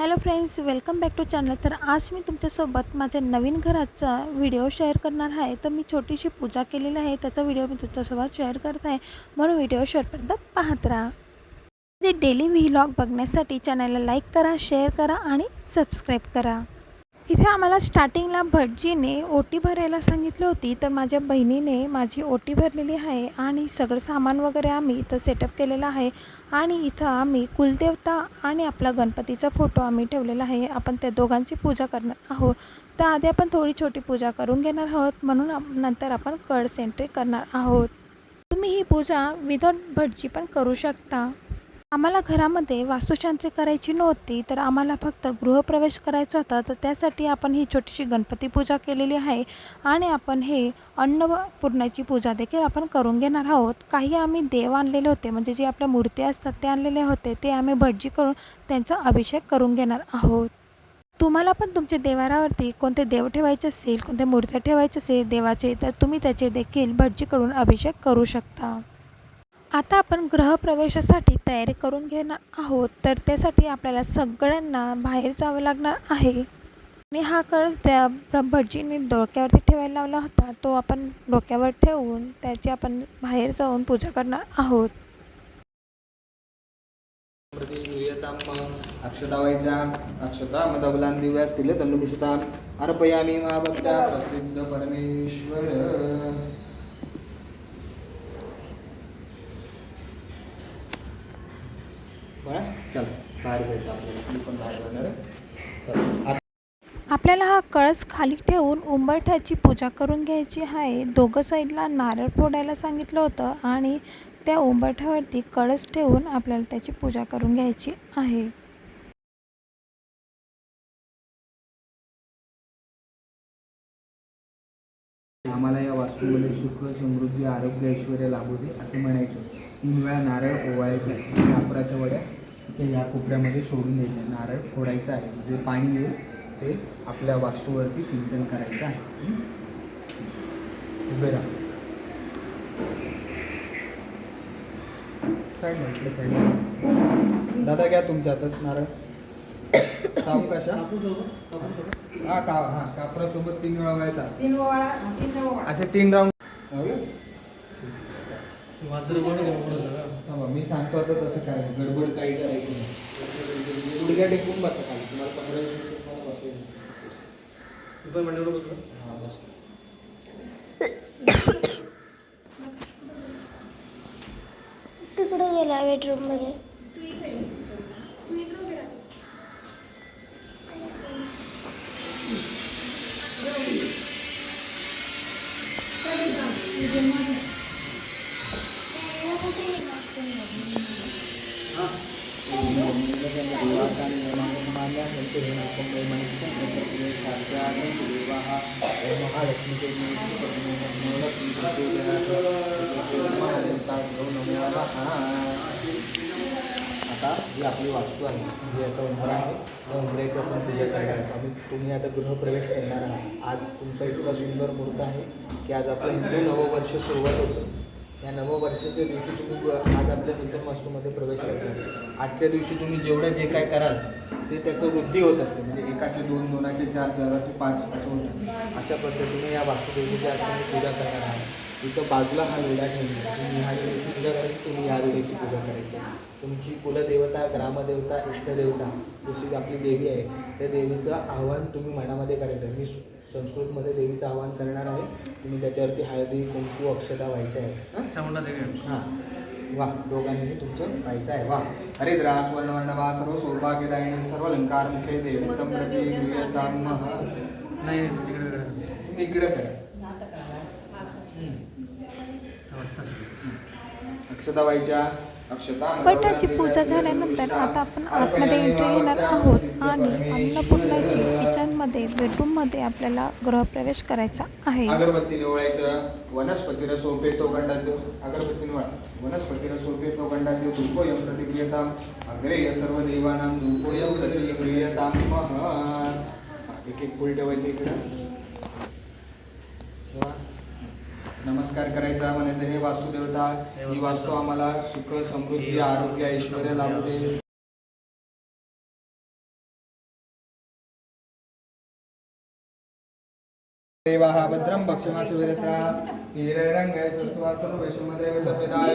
Hello friends welcome back to channel. तर आज मी तुमच्यासोबत माझ्या नवीन घराचा व्हिडिओ शेअर करणार आहे. तर मी छोटीशी पूजा केलेली आहे. त्याचा व्हिडिओ मी तुमच्यासोबत शेअर करत आहे. म्हणून व्हिडिओ शेअरपर्यंत पाहत राहा. जे डेली व्हिलॉग बघण्यासाठी चॅनलला लाईक करा शेअर करा आणि सबस्क्राईब करा. इथे आम्हाला स्टार्टिंगला भटजीने ओटी भरायला सांगितली होती तर माझ्या बहिणीने माझी ओटी भरलेली आहे आणि सगळं सामान वगैरे आम्ही इथं सेटअप केलेलं आहे आणि इथं आम्ही कुलदेवता आणि आपला गणपतीचा फोटो आम्ही ठेवलेला आहे. आपण त्या दोघांची पूजा करणार आहोत. तर आधी आपण थोडी छोटी पूजा करून घेणार आहोत. म्हणून नंतर आपण कळ सेंट्री करणार आहोत. तुम्ही ही पूजा विदाउट भटजी पण करू शकता. आम्हाला घरामध्ये वास्तुशांती करायची नव्हती तर आम्हाला फक्त गृहप्रवेश करायचा होता. तर त्यासाठी आपण ही छोटीशी गणपती पूजा केलेली आहे आणि आपण हे अन्नपूर्णाची पूजा देखील आपण करून घेणार आहोत. काही आम्ही देव आणलेले होते म्हणजे जे आपल्या मूर्ती असतात ते आणलेले होते ते आम्ही भटजी करून त्यांचा अभिषेक करून घेणार आहोत. तुम्हाला पण तुमच्या देवारावरती कोणते देव ठेवायचे असतील कोणत्या मूर्त्या ठेवायचे असेल देवाचे तर तुम्ही त्याचे देखील भटजीकडून अभिषेक करू शकता. आता आपण गृहप्रवेशासाठी तयारी करून घेणार आहोत तर त्यासाठी आपल्याला सगळ्यांना बाहेर जावं लागणार आहे. आणि हा कळस त्या ब्र- डोक्यावरती ठेवायला लावला होता. तो आपण डोक्यावर ठेवून त्याची आपण बाहेर जाऊन पूजा करणार आहोत. प्रतिगृह्यतां अक्षता मदबलां दिव्यास्तील तन्नुपुषतां प्रसिद्ध परमेश्वर चल बाहेर जायचं आपल्याला. मी पण बाहेर जाणार आहे. चल आत- आपल्याला हा कळस खाली ठेवून उंबरठ्याची पूजा करून घ्यायची आहे. दोघं साईडला नारळ फोडायला सांगितलं होतं आणि त्या उंबरठ्यावरती कळस ठेवून आपल्याला त्याची पूजा करून घ्यायची आहे. आम्हाला या वास्तूमध्ये सुख समृद्धी आरोग्य ऐश्वर लाभू दे असं म्हणायचं. तीन वेळा नारळ ओवाळायचा कापराच्या वड्या ते या कोपऱ्यामध्ये सोडून द्यायच्या नारळ फोडायचं आहे. जे पाणी येईल ते आपल्या वास्तूवरती सिंचन करायचं आहे. हं? उभे राहा. साईडला इकडे साईडला दादा घ्या तुमच्या हातात नारळ. सावू कशा? हा का हा. कापरासोबत तीन वेळा व्हायचा. असे तीन राऊंड. थांबा, मी सांगतो आता तसं करायचं. गडबड काही करायची नाही. गुडघ्या टेकून बसा खाली. तुम्हाला पंधरा वीस मिनिटं तुम्हाला बसायचं. हा, बस. तिकडे गेला बेडरूममध्ये. आता ही आपली वास्तू आहे. म्हणजे याचा उंबरा आहे. या उंबऱ्याची आपण पूजा करणार आहोत आम्ही तुम्ही आता गृहप्रवेश करणार आहात. आज तुमचा इतका सुंदर मुहूर्त आहे की आज आपलं हिंदू नववर्ष सुरुवात होतं. या नववर्षाच्या दिवशी तुम्ही आज आपल्या नूतन वास्तूमध्ये प्रवेश करता आजच्या दिवशी तुम्ही जेवढं जे काय कराल ते त्याचं वृद्धी होत असते. म्हणजे एकाचे दोन दोनाचे चार चाराचे पाच असं होतं. अशा पद्धतीने या वास्तुदेवीची आज तुम्ही पूजा करणार आहात. तिथं बाजूला हा वेळा ठेवला तुम्ही ह्या वेळेची पूजा करायची तुम्ही या वेळेची पूजा करायची. तुमची कुलदेवता ग्रामदेवता इष्टदेवता जशी आपली देवी आहे त्या देवीचं आव्हान तुम्ही मनामध्ये करायचं. मी सु- संस्कृतमध्ये देवीचं आवाहन करणार आहे. तुम्ही त्याच्यावरती हळदी कुंकू अक्षता व्हायच्या आहेत. हां? चामुंडा देवी हां. वा दोघांनी तुमचं व्हायचं आहे. वा. हरिद्रा स्वर्णवर्ण वा सर्व सौभाग्यदायिनी सर्व अलंकार मुखे देवतम प्रति नाही तिकडे तुम्ही इकडे करा. अक्षता व्हायच्या पटाची पूजा झाल्यानंतर आता आपण आतमध्ये एंट्री घेणार आहोत आणि अन्नपूर्णाची किचनमध्ये बेडरूममध्ये आपल्याला गृहप्रवेश करायचा आहे. अगरबत्तीने ओळायचं वनस्पतीला सोपे तो गंडात देऊ. अगरबत्तीने ओळा वनस्पतीला सोपे तो गंडात देऊ. धूपोयम प्रतिक्रियताम. अग्रेय सर्व देवानाम धूपोयम प्रतिक्रियताम. एक एक फुल ठेवायचं इकडं. नमस्कार करायचा म्हणायचं हे वास्तुदेवता ही वास्तू आम्हाला सुख समृद्धी आरोग्य ऐश्वर लाभू दे. देवाहा भद्रम भक्षमासुविरत्रा नीलरंग सुखवास्तु वैष्णवदेव सपिताय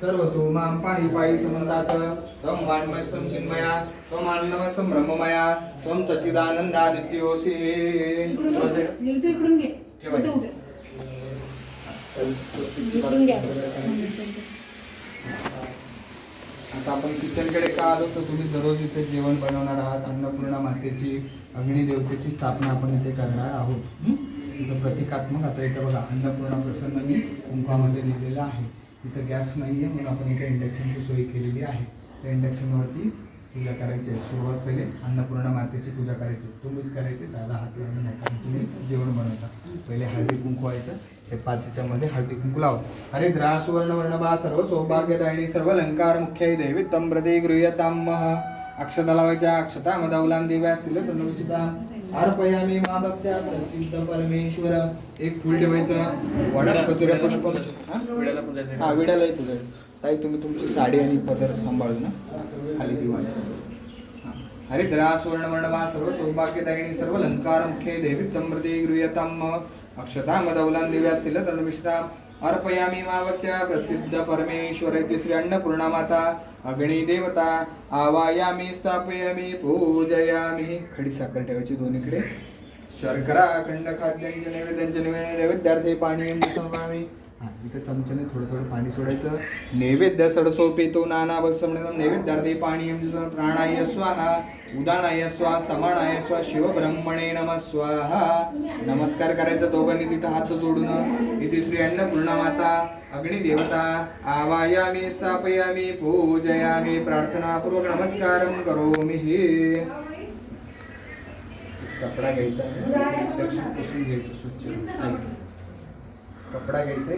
सर्व तू मां पाहि पाहि समन्तात। त्वं वाण्मयस्तं चिन्मया त्वं आनन्दमस्तं ब्रह्ममया त्वं सच्चिदानन्दादित्योऽसि। आता आपण किचनकडे का आलो? तर तुम्ही दररोज इथे जेवण बनवणार आहात अन्नपूर्णा मातेची अग्निदेवतेची स्थापना आपण इथे करणार आहोत. हं? इथं प्रतिकात्मक आता इथं बघा अन्नपूर्णा प्रसन्न मी कुंकामध्ये लिहिलेलं आहे. इथं गॅस नाही आहे म्हणून आपण इथे इंडक्शनची सोय केलेली आहे. त्या इंडक्शनवरती पूजा करायची आहे. सुरुवात पहिले अन्नपूर्णा मातेची पूजा करायची तुम्हीच करायची दादा हात लावून नाही कारण तुम्ही जेवण बनवता. पहिले हळदी कुंकू व्हायचं. हे पाच याच्यामध्ये हळदी कुंकू लावा. अरे द्रा सुवर्ण वर्णबा सर्व सौभाग्यदायिनी सर्व अलंकार मुख्य दैवी तम्रते गृह्यताम अक्षता लावायच्या अक्षता मदावलान देव्या असतील तनुविचिता अर्पयामी मा भक्त्या प्रसिद्ध परमेश्वर. एक फुल ठेवायचं. वनस्पतीला पुष्प हा? विड्यालाही पूजा ताई तुम्ही तुमची साडी आणि पदर सांभाळू ना. खाली दिवाळी हरिद्रा सुवर्णवर्णवा सर्व सौभाग्यदायिनी सर्व अलंकार मुख्य देवी तम्रते गृह्यताम अक्षता मदवलान दिव्या असतील तनुविष्टा अर्पयामी मावत्या प्रसिद्ध परमेश्वर इति श्री अन्नपूर्णा माता आवायामी स्थापयामी पूजयामी। खडी साखर ठेवायची दोन्हीकडे शर्करा खंड खाद्यांचे नैवेद्यांचे नैवेद्य नैवेद्यार्थे पाणी समयामी हा इथे चमच्याने थोडं थोडं पाणी सोडायचं. नैवेद्य सडसो पेतो नाना बसमणं नैवेद्यार्थी पाणी प्राणाय स्वाहा उदानाय स्वा समानाय स्वा शिवब्रह्मणे नम स्वाहा. नमस्कार करायचा दोघांनी तिथं हात जोडून. इथे श्री अन्नपूर्णा माता अग्निदेवता आवायामी स्थापयामी पूजयामी प्रार्थनापूर्वक नमस्कार करोमि. कपडा घ्यायचा पुसून घ्यायचं स्वच्छ. कपडा घ्यायचा.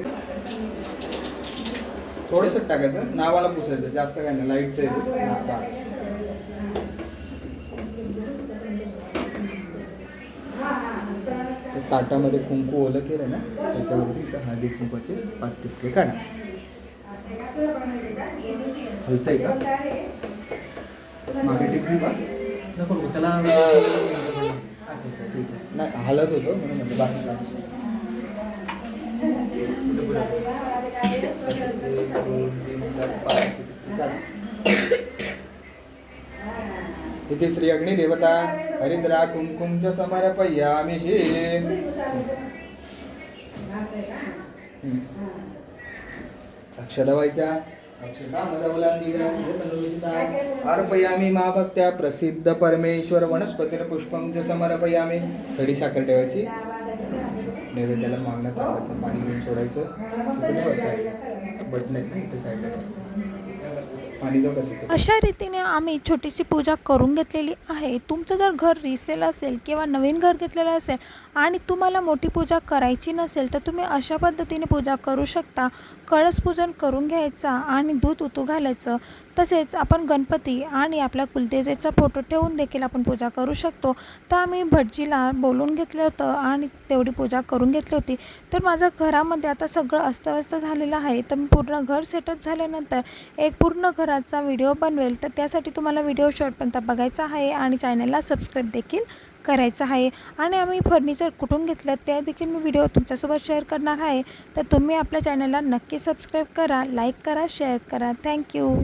थोडंसं टाकायचं. नावाला पुसायचं. जास्त काय नाही. लाईटचं आहे ताटामध्ये कुंकू ओलं केलं ना त्याच्यावरती हळदी कुंकूचे पाच टिपके काढा. हलतंय का? मागे टिपू का नको त्याला अच्छा अच्छा ठीक आहे. नाही हलत होतो म्हणून म्हणजे बाकी काय नाही. एक, दोन, तीन, चार, पाच, टिपके काढा. इथे श्री अग्निदेवता हरिद्रा कुंकुम च समर्पयामि हे। अक्षदवायच्या अर्पयामि अर्पयामी मा भक्त्या प्रसिद्ध परमेश्वर वनस्पतीर पुष्पम च समर्पयामी। घडी साखर ठेवायची। नैवेद्याला मागण्यात आलं पाणी घेऊन सोडायचं. नाही बसायचं. बटन आहेत ना इथे साईडला पाणी जाऊ कसं अशा रीतीने आम्ही छोटीशी पूजा करून घेतलेली आहे. तुमचं जर घर रिसेल असेल किंवा नवीन घर घेतलेलं असेल आणि तुम्हाला मोठी पूजा करायची नसेल तर तुम्ही अशा पद्धतीने पूजा करू शकता. कळस पूजन करून घ्यायचा आणि दूध उतू घालायचं. तसेच आपण गणपती आणि आपल्या कुलदेवतेचा फोटो ठेवून देखील आपण पूजा करू शकतो. तर आम्ही भटजीला बोलून घेतलं होतं आणि तेवढी पूजा करून घेतली होती. तर माझं घरामध्ये आता सगळं अस्तव्यस्त झालेलं आहे. तर मी पूर्ण घर सेटअप झाल्यानंतर एक पूर्ण घराचा व्हिडिओ बनवेल. तर त्यासाठी तुम्हाला व्हिडिओ शॉर्टपर्यंत बघायचा आहे आणि चॅनलला सबस्क्राईब देखील करायचं आहे. आणि आम्ही फर्निचर कुठून घेतलं ते देखील मी व्हिडिओ तुमच्यासोबत शेअर करणार आहे. तर तुम्ही आपल्या चॅनलला नक्की सबस्क्राईब करा लाईक करा शेअर करा. थँक्यू